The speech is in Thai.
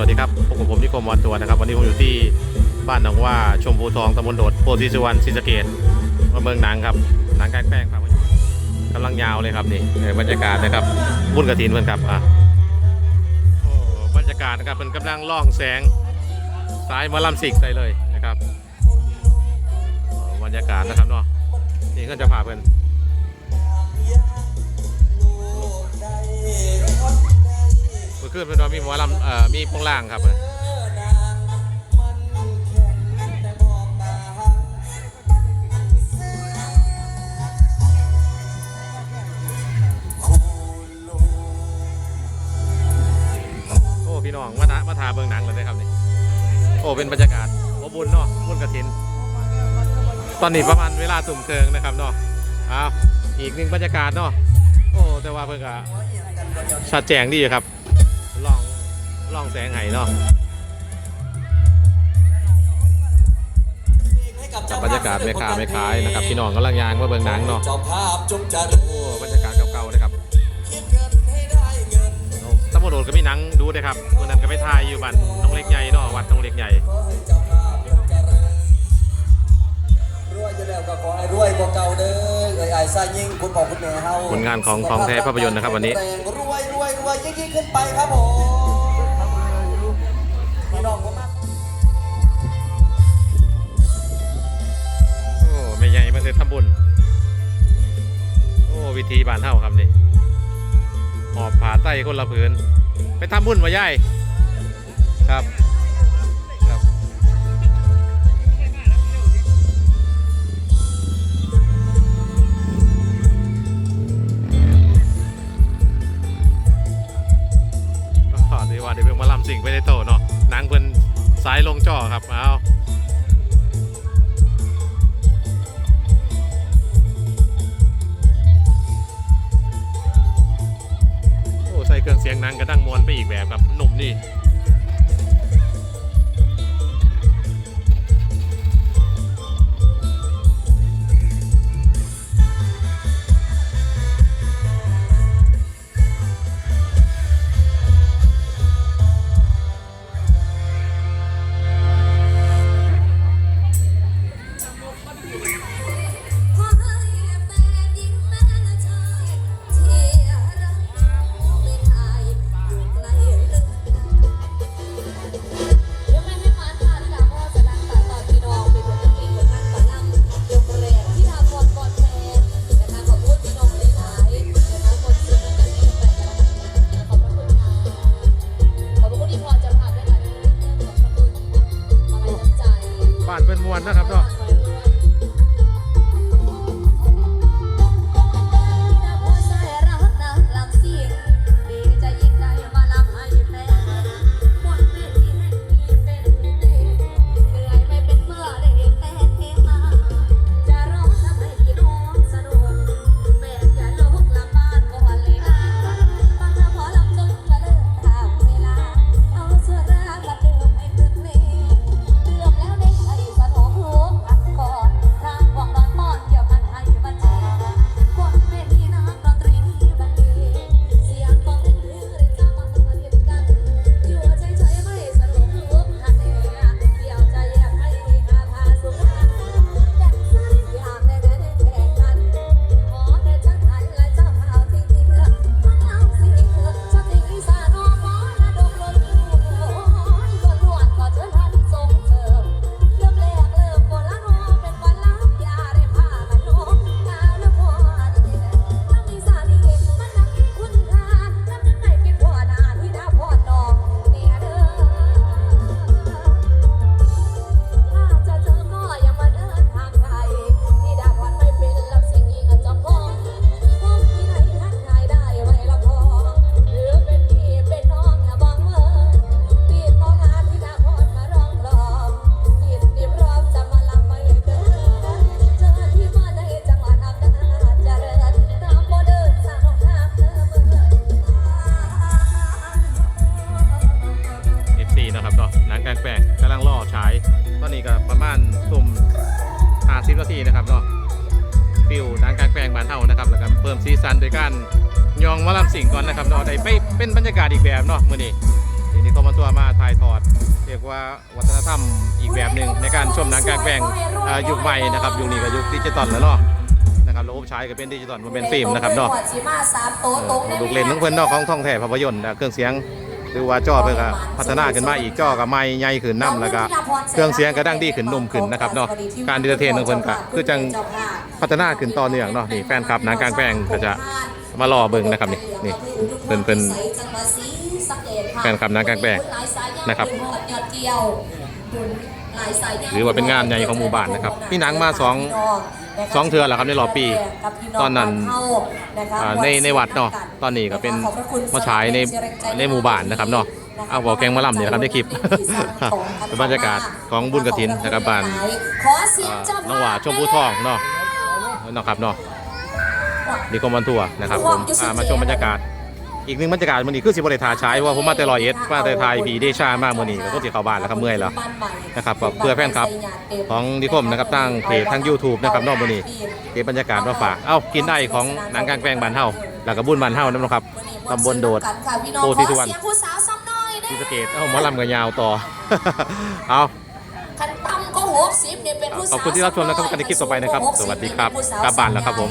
วัสดีครับพบกับผมนิคมวันตัวนะครับ วันนี้ผมอยู่ที่บ้านหนองว่าชมพูทองตำบลโดดโพธิสุวรรณศรีสะเกดมาเมืองหนังครับหนังกลางแป้งครับกำลังยาวเลยครับนี่บรรยากาศนะครับบุญกระถินเพื่อนครับอะโอ้บรรยากาศนะครับเป็นกำลังล่องแสงสายมาลำสิกใส่เลยนะครับบรรยากาศนะครับเนาะนี่ก็จะพาเพื่อน เมื่อคืนเพื่อนว่ามีหมอลำเอ่อมีโปงล่างครับโอ้พี่น้องมาทามาทาเบิงหนังเลยนะครับนี่โอ้เป็นบรรยากาศโอ้บุญเนาะบุญกระถิน ตอนนี้ประมาณเวลาตุ่มเคิงนะครับเนาะอ้าวอีกหนึ่งบรรยากาศเนาะโอ้แต่ว่าเพิ่งก็ชัดแจงดีอยู่ครับ ลองแสงไห้เนาะกับบรรยากาศแม่ค้าแม่ขายนะครับพี่น้องกำลังยางมาเบิ่งหนังเนาะเจ้าภาพจงเจริญโอ้บรรยากาศเก่าๆนะครับคิดเงินให้ได้เงินโอ้ตำรวจก็มีหนังดูด้วยครับวันนั้นก็ไปถ่ายอยู่บ้านน้องเล็กใหญ่เนาะวัดน้องเล็กใหญ่ขอให้เจ้าภาพจงเจริญรวยจะแล้วก็ขอให้รวยกว่าเก่าเด้อเอ้ยไอ้ายซายิ่งคุณพ่อคุณแม่เฮาผลงานของของแท้ภาพยนตร์นะครับวันนี้แรงรวยรวยรวยยิ่งๆขึ้นไปครับผม ไม่ใหญ่มาเสร็จทำบุญ โอ้ วิธีบานเท่าครับนี่หอบผาไต้คนละผืน ไปทำบุญมาย่ายครับครับดีว่าเดี๋ยวเพิ่งมาลำสิ่งไปในโตเนาะนางเพิ่นสายลงจ่อครับเอา นะครับเนาะหนังกลางแปลงกำลังล่อฉายตอนนี้ก็ประมาณสุ่ม50นาทีนะครับเนาะฟิวหนังกลางแปลงบ้านเฮานะครับแล้วก็เพิ่มซีซันโดยการยองหมาลำสิ่งก่อนนะครับเนาะได้ไปเป็นบรรยากาศอีกแบบเนาะมื้อนี้ทีนี้เขามาตัวมาถ่ายายทอด เรียกว่าวัฒนธรรมอีกแบบหนึ่งในการชมหนังกลางแปลงอ่ายุคใหม่นะครับยุคนี้ก็ยุคดิจิตอลแล้วเนาะนะครับระบบใช้ก็เป็นดิจิตอลมันเป็นฟิล์มนะครับเนาะสีมาสามโต๊ะโต๊ะลูกเล่นทั้งเพื่อนนอกของท่องแท้ภาพยนตร์นะเครื่องเสียง หรือว่าจอเพื่อก็พัฒนาขึ้นมาอีกจอกับไม้ใหญ่ขึ้นน้ำแล้วก็เครื่องเสียงก็ดังดีขึ้นนุ่มขึ้นนะครับเนาะการดีเทนของเพื่นก็คือจังพัฒนาขึ้นต่อเนื่องเนาะนี่แฟนคลับนางกลางแปลงก็จะมารอเบิ่งนะครับนี่นี่เป็นเป็นแฟนคลับนางกลางแปลงนะครับ หรือว่าเป็นงานใหญ่ของหมู่บ้านนะครับมีหนังมาสองสองเทื่อแล้วครับในรอบปี ตอนนั้นอ่าในในวัดเนาะตอนนี้ก็เป็นมาฉายในในหมู่บ้านนะครับเนาะเอาบอกแกงมาล่ำเนี่ยนะครับในคลิปเป็นบรรยากาศของบุญกฐินนะครับบ้านขอเสียงอ่าเจ้าภาพน้องหว่าชมพูทองเนาะเนาะครับเนาะดีคอมบันทัวร์นะครับผมอ่ามาชมบรรยากาศ อีกหนึ่งบรรยากาศมันนี้คือสิบริทาใช้ว่าผมมาแต่รอยเอ็ดมาแต่ไทยพีเดชามากมื่อนี้ก็ต้องสิเข้าบ้านแล้วครับเมื่อยแล้วนะครับเพื่อแฟนคลับของนิคมนะครับตั้งเพจทั้ง YouTube นะครับนอกมื่อนี้เก็บบรรยากาศมาฝากเอ้ากินได้ของนังกลางแปลงบานเฮาแล้วก็บุญบานเฮานั่นนะครับตำบลโดดโพธิสุวรรณขอเสีสาวซ้ำหน่อยนะที่สเกตเอ้าหมอลำกันยาวต่อเอาขอบคุณที่รับชมนะครับกันในคลิปต่อไปนะครับ สวัสดีครับกลับบ้านแล้วครับผม